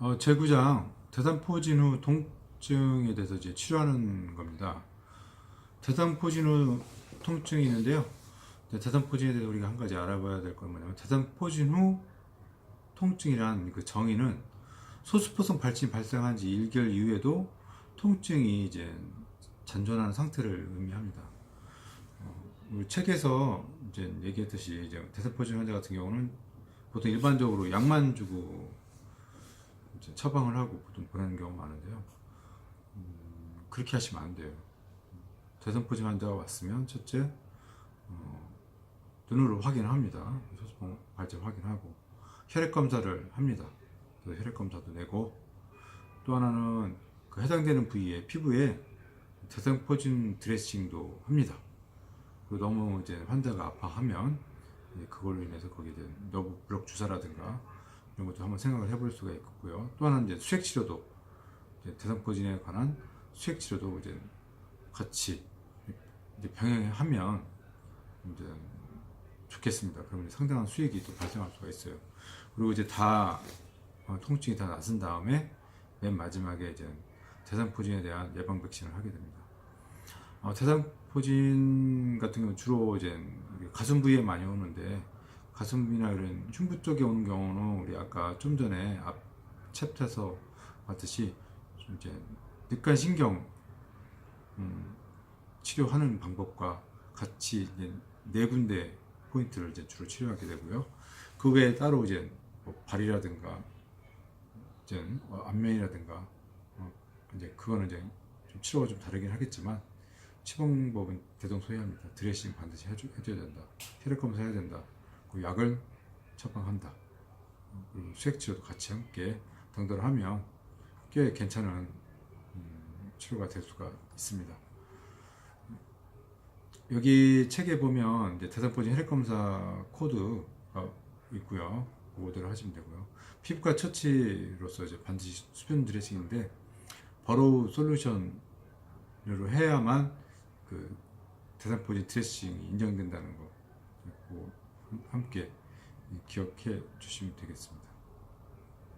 어, 제구장 대상포진 후 통증에 대해서 이제 치료하는 겁니다. 대상포진 후 통증이 있는데요. 네, 대상포진에 대해서 우리가 한 가지 알아봐야 될 건 뭐냐면 대상포진 후 통증이란 그 정의는 소수포성 발진이 발생한 지 1개월 이후에도 통증이 이제 잔존하는 상태를 의미합니다. 어, 우리 책에서 이제 얘기했듯이 이제 대상포진 환자 같은 경우는 보통 일반적으로 약만 주고 이제 처방을 하고 보통 보내는 경우가 많은데요. 음, 그렇게 하시면 안 돼요. 대상포진 환자가 왔으면 첫째 어, 눈으로 확인합니다. 소수포 발진 확인하고 혈액 검사를 합니다. 혈액 검사도 내고 또 하나는 그 해당되는 부위에 피부에 대상포진 드레싱도 합니다. 그 너무 이제 환자가 아파하면 그걸로 인해서 거기에 대한 너부 블록 주사라든가 이런 것도 한번 생각을 해볼 수가 있고요. 또 하나는 이제 수액 치료도 이제 대상포진에 관한 수액 치료도 이제 같이 이제 병행하면 이제 좋겠습니다. 그러면 상당한 수익이 또 발생할 수가 있어요. 그리고 이제 다 어, 통증이 다 나선 다음에 맨 마지막에 이제 대상포진에 대한 예방 백신을 하게 됩니다. 어, 대상포진 같은 경우 주로 이제 가슴 부위에 많이 오는데 가슴이나 이런 흉부 쪽에 오는 경우는 우리 아까 좀 전에 앞 챕터에서 봤듯이 좀 이제 늑간 신경 음, 치료하는 방법과 같이 네 군데 포인트를 이제 주로 치료하게 되고요. 그 외에 따로 이제 뭐 발이라든가 이제 어, 안면이라든가 어, 이제 그거는 이제 좀 치료가 좀 다르긴 하겠지만 치방법은 대동소이합니다. 드레싱 반드시 해줘, 해줘야 된다. 혈액 검사 해야 된다. 그 약을 처방한다. 어, 그리고 수액 치료도 같이 함께 당도를 하면 꽤 괜찮은 음, 치료가 될 수가 있습니다. 여기 책에 보면 대상포진 혈액 검사 코드가 있고요. 그거대로 하시면 되고요. 피부과 처치로서 이제 반드시 수분 드레싱인데 버로우 솔루션으로 해야만 그 대상포진 드레싱이 인정된다는 거 그거 함께 기억해 주시면 되겠습니다.